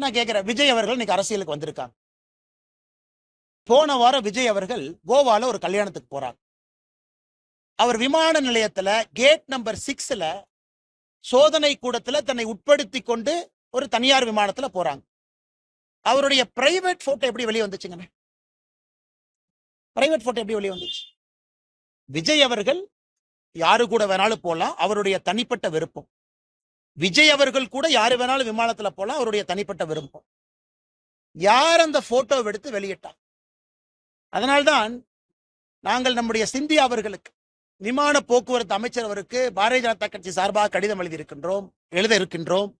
நான் கேட்கிறேன் விஜய் அவர்கள் இன்னைக்கு அரசியலுக்கு வந்திருக்காங்க. போன வாரம் விஜய் அவர்கள் கோவால ஒரு கல்யாணத்துக்கு போறாங்க. அவர் விமான நிலையத்துல கேட் நம்பர் சிக்ஸ்ல சோதனை கூடத்துல தன்னை உட்படுத்தி கொண்டு ஒரு தனியார் விமானத்துல போறாங்க. அவருடைய பிரைவேட் போட்டோ எப்படி வெளியே வந்துச்சுங்க பிரைவேட் போட்டோ எப்படி வெளியே வந்துச்சு? விஜய் அவர்கள் யாரு கூட வேணாலும் போலாம் அவருடைய தனிப்பட்ட விருப்பம். விஜய் அவர்கள் கூட யாரு வேணாலும் விமானத்துல போலாம் அவருடைய தனிப்பட்ட விருப்பம். யார் அந்த போட்டோ எடுத்து வெளியிட்டார் அதனால்தான் நாங்கள் நம்முடைய சிந்தியா அவர்களுக்கு விமான போக்குவரத்து அமைச்சர் அவருக்கு பாரதிய ஜனதா கட்சி சார்பாக கடிதம் எழுதியிருக்கின்றோம் எழுத இருக்கின்றோம்.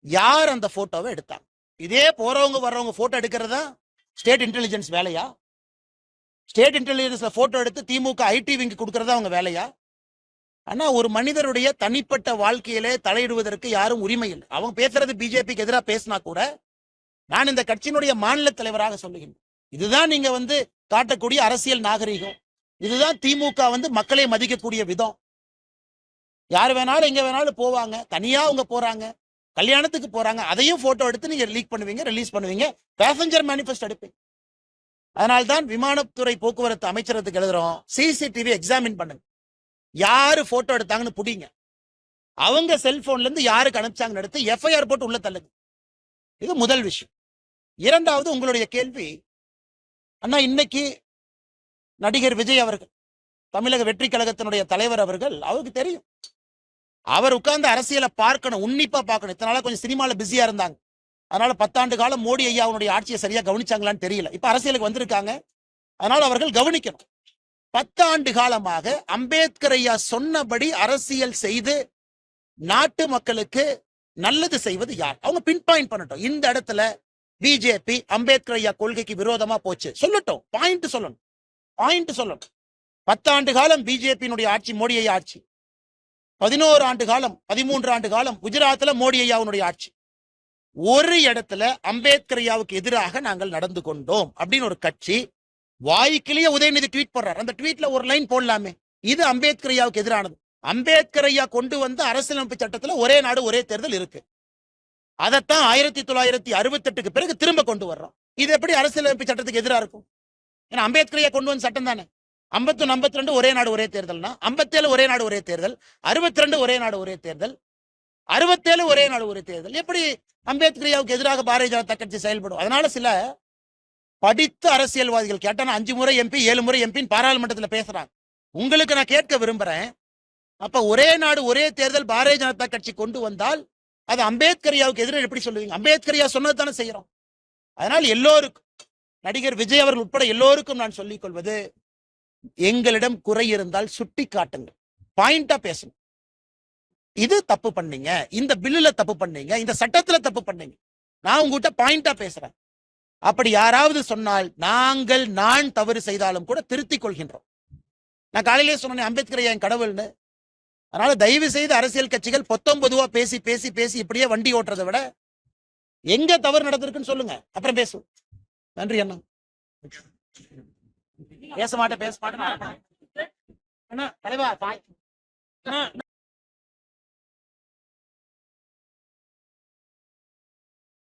யார் அந்த போட்டோவை எடுத்தாங்க? இதே போறவங்க வர்றவங்க போட்டோ எடுக்கிறதா? ஸ்டேட் இன்டெலிஜென்ஸ் வேலையா? ஸ்டேட் இன்டெலிஜென்ஸ்ல போட்டோ எடுத்து திமுக ஐடி விங்கு கொடுக்கறதா அவங்க வேலையா? ஆனா ஒரு மனிதருடைய தனிப்பட்ட வாழ்க்கையிலே தலையிடுவதற்கு யாரும் உரிமை இல்லை. அவங்க பேசுறது பிஜேபிக்கு எதிராக பேசினா கூட நான் இந்த கட்சியினுடைய மாநில தலைவராக சொல்லுகிறேன் இதுதான் நீங்க வந்து காட்டக்கூடிய அரசியல் நாகரிகம். இதுதான் திமுக வந்து மக்களை மதிக்கக்கூடிய விதம். யார் வேணாலும் எங்க வேணாலும் போவாங்க. தனியா அவங்க போறாங்க. கல்யாணத்துக்கு போறாங்க. அதையும் போட்டோ எடுத்து நீங்க லீக் பண்ணுவீங்க ரிலீஸ் பண்ணுவீங்க. பேசஞ்சர் மேனிஃபெஸ்ட் எடுப்பீங்க. அதனால்தான் விமானத்துறை போக்குவரத்து அமைச்சரத்துக்கு எழுதுறோம். சிசிடிவி எக்ஸாமின் பண்ணுங்க. யாரு போட்டோ எடுத்தாங்கன்னு புடிங்க. அவங்க செல்போன்ல இருந்து யாருக்கு அனுப்பிச்சாங்கன்னு எடுத்து எஃப்ஐஆர் போட்டு உள்ள தள்ளுங்க. இது முதல் விஷயம். இரண்டாவது உங்களுடைய கேள்வி அண்ணா இன்னைக்கு நடிகர் விஜய் அவர்கள் தமிழக வெற்றி கழகத்தினுடைய தலைவர் அவர்கள் அவருக்கு தெரியும். அவர் உட்கார்ந்து அரசியலை பார்க்கணும் உன்னிப்பா பார்க்கணும். இத்தனை கொஞ்சம் சினிமாவில் பிஸியா இருந்தாங்க. அதனால பத்தாண்டு காலம் மோடி ஐயா அவனுடைய ஆட்சியை சரியா கவனிச்சாங்களான்னு தெரியல. இப்ப அரசியலுக்கு வந்திருக்காங்க. அதனால அவர்கள் கவனிக்கணும். பத்தாண்டு காலமாக அம்பேத்கர் ஐயா சொன்னபடி அரசியல் செய்து நாட்டு மக்களுக்கு நல்லது செய்வது யார்? அவங்க பின் பாயிண்ட் பண்ணட்டும். இந்த இடத்துல பிஜேபி அம்பேத்கர் ஐயா கொள்கைக்கு விரோதமா போச்சு. சொல்லட்டும். பாயிண்ட் சொல்லணும். பாயிண்ட் சொல்லணும். பத்தாண்டு காலம் பிஜேபியினுடைய ஆட்சி மோடி ஐயா ஆட்சி. பதினோரு ஆண்டு காலம் பதிமூன்று ஆண்டு காலம் குஜராத்ல மோடி ஐயாவுடைய ஆட்சி. ஒரு இடத்துல அம்பேத்கர் ஐயாவுக்கு எதிராக நாங்கள் நடந்து கொண்டோம். அப்படின்னு ஒரு கட்சி வாய்க்கிலேயே உதயநிதி ட்வீட் போடுறார். அந்த ட்வீட்ல ஒரு லைன் போடலாமே. இது அம்பேத்கர் ஐயாவுக்கு எதிரானது. அம்பேத்கர் ஐயா கொண்டு வந்த அரசியலமைப்பு சட்டத்துல ஒரே நாடு ஒரே தேர்தல் இருக்கு. அதைத்தான் ஆயிரத்தி தொள்ளாயிரத்தி அறுபத்தெட்டுக்கு பிறகு திரும்ப கொண்டு வர்றோம். இது எப்படி அரசியலமைப்பு சட்டத்துக்கு எதிரா இருக்கும்? ஏன்னா அம்பேத்கர் ஐயா கொண்டு வந்த சட்டம் தானே. ஐம்பத்தொன்னு ஐம்பத்தி ரெண்டு ஒரே நாடு ஒரே தேர்தல்னா ஐம்பத்தேழு ஒரே நாடு ஒரே தேர்தல் அறுபத்தி ரெண்டு ஒரே நாடு ஒரே தேர்தல் அறுபத்தேழு ஒரே நாடு ஒரே தேர்தல். எப்படி அம்பேத்கர் ஐயாவுக்கு எதிராக பாரதிய ஜனதா கட்சி செயல்படும்? அதனால சில படித்த அரசியல்வாதிகள் கேட்டா நான் அஞ்சு முறை எம்பி ஏழு முறை எம்பின்னு பாராளுமன்றத்தில் பேசுறாங்க. உங்களுக்கு நான் கேட்க விரும்புறேன். அப்ப ஒரே நாடு ஒரே தேர்தல் பாரதிய ஜனதா கட்சி கொண்டு வந்தால் அது அம்பேத்கரியாவுக்கு எதிராக எப்படி சொல்லுவீங்க? அம்பேத்கரியா சொன்னது தானே செய்யறோம். அதனால் எல்லோருக்கும் நடிகர் விஜய் அவர்கள் உட்பட எல்லோருக்கும் நான் சொல்லிக் கொள்வது எங்களிடம் குறை இருந்தால் சுட்டி காட்டுங்கள். பாயிண்டா பேசணும் இது தப்பு பண்ணீங்க. இந்த பில்லுல தப்பு பண்ணீங்க. இந்த சட்டத்துல தப்பு பண்ணீங்க. நான் உங்ககிட்ட பாயிண்டா பேசுறேன். அப்படி யாராவது சொன்னால் நாங்கள் நான் தவறு செய்தாலும் கூட திருத்திக் கொள்கின்றோம். நான் காலையிலே சொன்னேன் அம்பேத்கர் என் கடவுள்னு. அதனால தயவு செய்து அரசியல் கட்சிகள் பொத்தம் பொதுவா பேசி பேசி பேசி இப்படியே வண்டி ஓட்டுறதை விட எங்க தவறு நடந்திருக்குன்னு சொல்லுங்க. அப்புறம் பேசுவோம். நன்றி அண்ணா. பேச மாட்டேன் பேச மாட்டேன். தலைவா